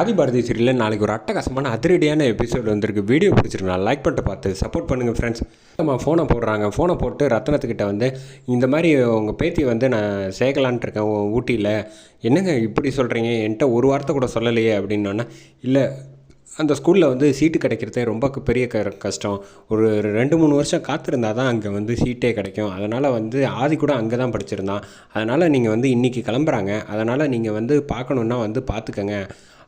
ஆதிபாரதி சீரியலில் நாளைக்கு ஒரு அட்டகாசமான அதிரடியான எபிசோடு வந்திருக்கு. வீடியோ பிடிச்சிருக்கா லைக் பண்ணிட்டு பார்த்து சப்போர்ட் பண்ணுங்கள் ஃப்ரெண்ட்ஸ் நம்ம ஃபோனை போடுறாங்க. ஃபோனை போட்டு ரத்னத்துக்கிட்ட வந்து இந்த மாதிரி உங்கள் பேத்தி வந்து நான் சேர்க்கலான்ட்டு இருக்கேன் ஊட்டியில். என்னங்க இப்படி சொல்கிறீங்க என்கிட்ட ஒரு வார்த்தை கூட சொல்லலையே அப்படின்னோன்னா இல்லை அந்த ஸ்கூலில் வந்து சீட்டு கிடைக்கிறதே ரொம்ப பெரிய க கஷ்டம். ஒரு ரெண்டு மூணு வருஷம் காத்திருந்தா தான் அங்கே வந்து சீட்டே கிடைக்கும். அதனால் வந்து ஆதி கூட அங்கே தான் படிச்சிருந்தான். அதனால் நீங்கள் வந்து இன்றைக்கி கிளம்புறாங்க. அதனால் நீங்கள் வந்து பார்க்கணுன்னா வந்து பார்த்துக்கங்க.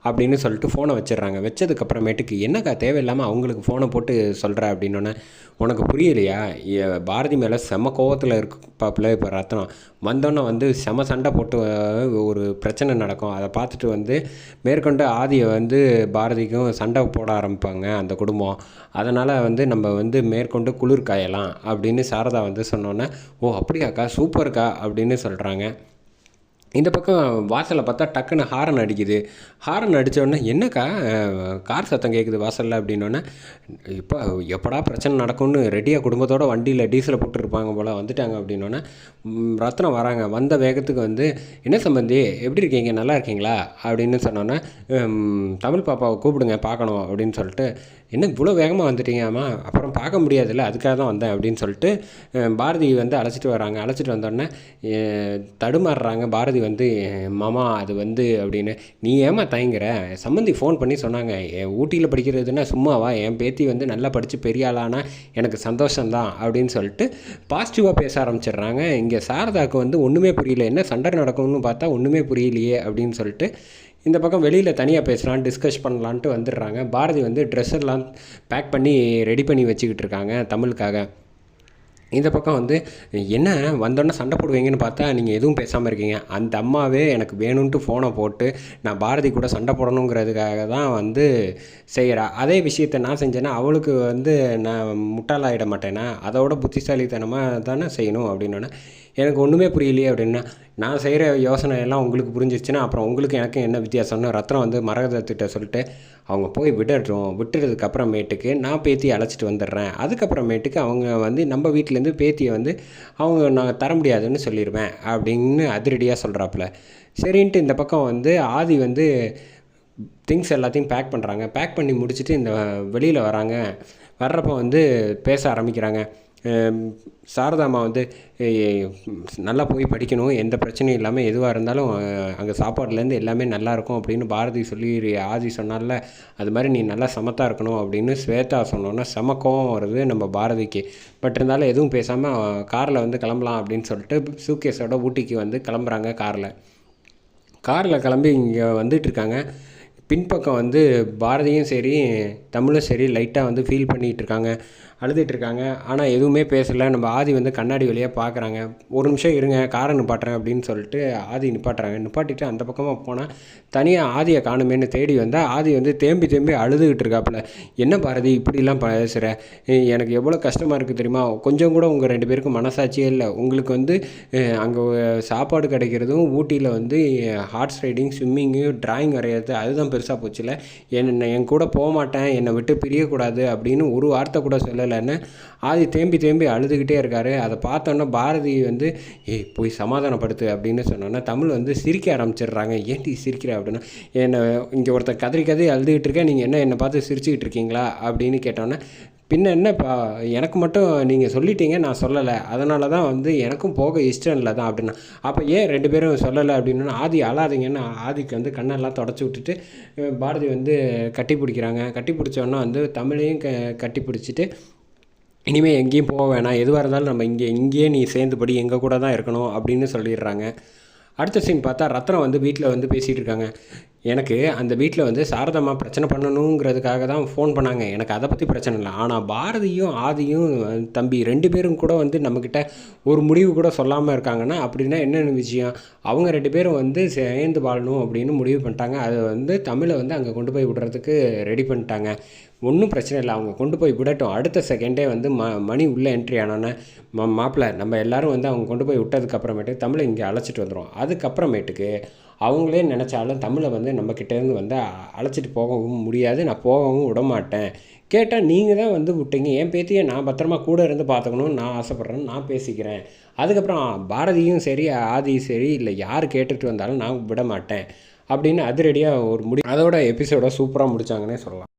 அப்படின்னு சொல்லிட்டு ஃபோனை வச்சிடுறாங்க. வச்சதுக்கப்புறமேட்டுக்கு என்னக்கா தேவையில்லாமல் அவங்களுக்கு ஃபோனை போட்டு சொல்கிற அப்படின்னோடனே உனக்கு புரியலையா? பாரதி மேலே செம கோவத்தில் இருப்பாப்புல இப்போ ரத்னம். வந்தோன்னே வந்து செம சண்டை போட்டு ஒரு பிரச்சனை நடக்கும். அதை பார்த்துட்டு வந்து மேற்கொண்டு ஆதியை வந்து பாரதிக்கும் சண்டை போட ஆரம்பிப்பாங்க அந்த குடும்பம். அதனால் வந்து நம்ம வந்து மேற்கொண்டு குளிர் காயலாம். அப்படின்னு சாரதா வந்து சொன்னோன்னே ஓ அப்படியாக்கா? சூப்பர்க்கா? அப்படின்னு சொல்கிறாங்க இந்த பக்கம் வாசலில் பார்த்தா டக்குன்னு ஹாரன் அடிக்குது. ஹாரன் அடித்தோடனே என்னக்கா கார் சத்தம் கேட்குது வாசலில்? அப்படின்னோடனே இப்போ எப்படா பிரச்சனை நடக்கும்னு ரெடியாக குடும்பத்தோட வண்டியில் டீசலை போட்டுருப்பாங்க போல் வந்துட்டாங்க. அப்படின்னோடனே ரத்னம் வராங்க. வந்த வேகத்துக்கு வந்து என்ன சம்பந்தி? எப்படி இருக்கீங்க? நல்லா இருக்கீங்களா? அப்படின்னு சொன்னோன்னே தமிழ் பாப்பாவை கூப்பிடுங்க பார்க்கணும். அப்படின்னு சொல்லிட்டு என்ன இவ்வளோ வேகமாக வந்துட்டீங்கம்மா அப்புறம் பார்க்க முடியாதுல்ல அதுக்காக தான் வந்தேன். அப்படின்னு சொல்லிட்டு பாரதி வந்து அழைச்சிட்டு வராங்க. அழைச்சிட்டு வந்தோடனே தடுமாறுறாங்க பாரதி வந்து மாமா அது வந்து அப்படின்னு நீ ஏமா தயங்குற? சம்மந்தி ஃபோன் பண்ணி சொன்னாங்க. "என் ஊட்டியில் படிக்கிறதுனா சும்மாவா? என் பேத்தி வந்து நல்லா படித்து பெரிய ஆளானா? எனக்கு சந்தோஷம்தான் அப்படின்னு சொல்லிட்டு பாசிட்டிவாக பேச ஆரம்பிச்சிடுறாங்க. இங்கே சாரதாவுக்கு வந்து ஒன்றுமே புரியல. என்ன சண்டை நடக்கும்னு பார்த்தா ஒன்றுமே புரியலையே அப்படின்னு சொல்லிட்டு இந்த பக்கம் வெளியில் தனியாக பேசலாம் டிஸ்கஸ் பண்ணலான்ட்டு வந்துடுறாங்க. பாரதி வந்து ட்ரெஸ் எல்லாம் பேக் பண்ணி ரெடி பண்ணி வச்சுக்கிட்டு இருக்காங்க தமிழுக்காக. இந்த பக்கம் வந்து என்ன? வந்தோடனே சண்டை போடுவீங்கன்னு பார்த்தா நீங்கள் எதுவும் பேசாமல் இருக்கீங்க. அந்த அம்மாவே எனக்கு வேணும்ன்ட்டு ஃபோனை போட்டு நான் பாரதி கூட சண்டை போடணுங்கிறதுக்காக தான் வந்து செய்கிறா அதே விஷயத்தை நான் செஞ்சேன்னா அவளுக்கு வந்து நான் முட்டாளாயிட மாட்டேனா? அதோட புத்திசாலித்தனமாக தானே செய்யணும்? அப்படின்னோடனே எனக்கு ஒன்றுமே புரியலையே அப்படின்னா நான் செய்கிற யோசனை எல்லாம் உங்களுக்கு புரிஞ்சிருச்சுன்னா அப்புறம் உங்களுக்கு எனக்கு என்ன வித்தியாசம்னு ரத்னம் வந்து மரகதத்திட்ட சொல்லிட்டு அவங்க போய் விடட்டும் விட்டுறதுக்கு அப்புறமேட்டுக்கு நான் பேத்தியை அழைச்சிட்டு வந்துடுறேன். அதுக்கப்புறமேட்டுக்கு அவங்க வந்து நம்ம வீட்டிலேருந்து பேத்தியை வந்து அவங்க நான் தர முடியாதுன்னு சொல்லிடுவேன் அப்படின்னு அதிரடியாக சொல்கிறாப்புல சரின்ட்டு இந்த பக்கம் வந்து ஆதி வந்து திங்ஸ் எல்லாத்தையும் பேக் பண்ணுறாங்க பேக் பண்ணி முடிச்சுட்டு இந்த வெளியில் வராங்க. வர்றப்போ வந்து பேச ஆரம்பிக்கிறாங்க. சாரதாமா வந்து நல்லா போய் படிக்கணும் எந்த பிரச்சனையும் இல்லாமல் எதுவாக இருந்தாலும் அங்கே சாப்பாடுலேருந்து எல்லாமே நல்லாயிருக்கும் அப்படின்னு பாரதி சொல்லி ஆதி சொன்னால அது மாதிரி நீ நல்லா சமத்தாக இருக்கணும் அப்படின்னு ஸ்வேதா சொன்னோன்னா செம கோவம் வருது நம்ம பாரதிக்கு. பட் இருந்தாலும் எதுவும் பேசாமல் காரில் வந்து கிளம்பலாம் அப்படின்னு சொல்லிட்டு சூக்கேஸோட ஊட்டிக்கு வந்து கிளம்புறாங்க காரில். காரில் கிளம்பி இங்கே வந்துட்டுருக்காங்க பின்பக்கம் வந்து பாரதியும் சரி தமிழும் சரி லைட்டாக வந்து ஃபீல் பண்ணிகிட்டு இருக்காங்க அழுதுட்டு இருக்காங்க ஆனால் எதுவுமே பேசலை. நம்ம ஆதி வந்து கண்ணாடி வழியாக பார்க்குறாங்க ஒரு நிமிஷம் இருங்க காரை நிப்பாட்டுறேன் அப்படின்னு சொல்லிட்டு ஆதி நிப்பாட்டுறாங்க. நிப்பாட்டிட்டு அந்த பக்கமாக போனால் தனியாக ஆதியை காணுமேன்னு தேடி வந்தால் ஆதி வந்து தேம்பி தேம்பி அழுதுகிட்டு இருக்காப்புல என்ன பாரதி இப்படிலாம் பேசுகிற எனக்கு எவ்வளோ கஷ்டமாக இருக்குது தெரியுமா? கொஞ்சம் கூட உங்கள் ரெண்டு பேருக்கும் மனசாட்சியே இல்லை. உங்களுக்கு வந்து அங்கே சாப்பாடு கிடைக்கிறதும் ஊட்டியில் வந்து ஹார்ஸ் ரைடிங் ஸ்விம்மிங்கு ட்ராயிங் வரைகிறது அதுதான் பெருசாக போச்சுல என்ன என் கூட போக மாட்டேன் என்னை விட்டு பிரியக்கூடாது அப்படின்னு ஒரு வார்த்தை கூட சொல்லலைன்னு ஆதி தேம்பி தேம்பி அழுதுகிட்டே இருக்காரு. அதை பார்த்தோன்னே பாரதி வந்து ஏய் போய் சமாதானப்படுத்து அப்படின்னு சொன்னோன்னா தமிழ் வந்து சிரிக்க ஆரம்பிச்சிடுறாங்க. ஏன்டி சிரிக்கிற? அப்படின்னா என்னை இங்கே ஒருத்தர் கதறி கதறி அழுதுகிட்டு இருக்கேன். நீங்கள் என்ன என்னை பார்த்து சிரிச்சுக்கிட்டு இருக்கீங்களா? அப்படின்னு கேட்டோன்னே பின்ன என்னப்பா எனக்கு மட்டும் நீங்கள் சொல்லிட்டீங்க நான் சொல்லலை. அதனால தான் வந்து எனக்கும் போக இஷ்டம் இல்லை தான் அப்படின்னா. அப்போ ஏன் ரெண்டு பேரும் சொல்லலை அப்படின்னா ஆதி அழாதீங்கன்னு ஆதிக்கு வந்து கண்ணெல்லாம் தொடச்சி விட்டுட்டு பாரதி வந்து கட்டி பிடிக்கிறாங்க. கட்டி பிடிச்சோன்னா வந்து தமிழையும் க கட்டி பிடிச்சிட்டு இனிமேல் எங்கேயும் போக வேணாம். எதுவாக இருந்தாலும் நம்ம இங்கே இங்கேயே நீ சேர்ந்துபடி எங்கள் கூட தான் இருக்கணும் அப்படின்னு சொல்லிடுறாங்க. அடுத்த சீன் பார்த்தா ரத்னம் வந்து வீட்டில் வந்து பேசிகிட்டு இருக்காங்க. எனக்கு அந்த வீட்டில் வந்து சாரதம்மா பிரச்சனை பண்ணணுங்கிறதுக்காக தான் ஃபோன் பண்ணாங்க. எனக்கு அதை பற்றி பிரச்சனை இல்லை. ஆனால் பாரதியும் ஆதியும் தம்பி ரெண்டு பேரும் கூட வந்து நம்மக்கிட்ட ஒரு முடிவு கூட சொல்லாமல் இருக்காங்கன்னா அப்படின்னா என்னென்ன விஷயம்? அவங்க ரெண்டு பேரும் வந்து சேர்ந்து வாழணும் அப்படின்னு முடிவு பண்ணிட்டாங்க. அதை வந்து தமிழை வந்து அங்கே கொண்டு போய் விடுறதுக்கு ரெடி பண்ணிட்டாங்க. ஒன்றும் பிரச்சனை இல்லை. அவங்க கொண்டு போய் விடட்டும். அடுத்த செகண்டே வந்து ம மணி உள்ளே என்ட்ரி ஆனோன்னே மா மாப்பிள்ளை நம்ம எல்லாரும் வந்து அவங்க கொண்டு போய் விட்டதுக்கப்புறமேட்டு தமிழை இங்கே அழைச்சிட்டு வந்துடும் அதுக்கப்புறமேட்டுக்கு அவங்களே நினச்சாலும் தமிழை வந்து நம்ம கிட்டேருந்து வந்து அழைச்சிட்டு போகவும் முடியாது. நான் போகவும் விடமாட்டேன். கேட்டால் நீங்கள் தான் வந்து விட்டீங்க. என் பேத்தியை நான் பத்திரமா கூட இருந்து பார்த்துக்கணும்னு நான் ஆசைப்பட்றேன்னு நான் பேசிக்கிறேன். அதுக்கப்புறம் பாரதியும் சரி ஆதியும் சரி இல்லை யார் கேட்டுட்டு வந்தாலும் நான் விட மாட்டேன் அப்படின்னு அதிரடியாக ஒரு முடி அதோட எபிசோட சூப்பராக முடித்தாங்கன்னே சொல்லலாம்.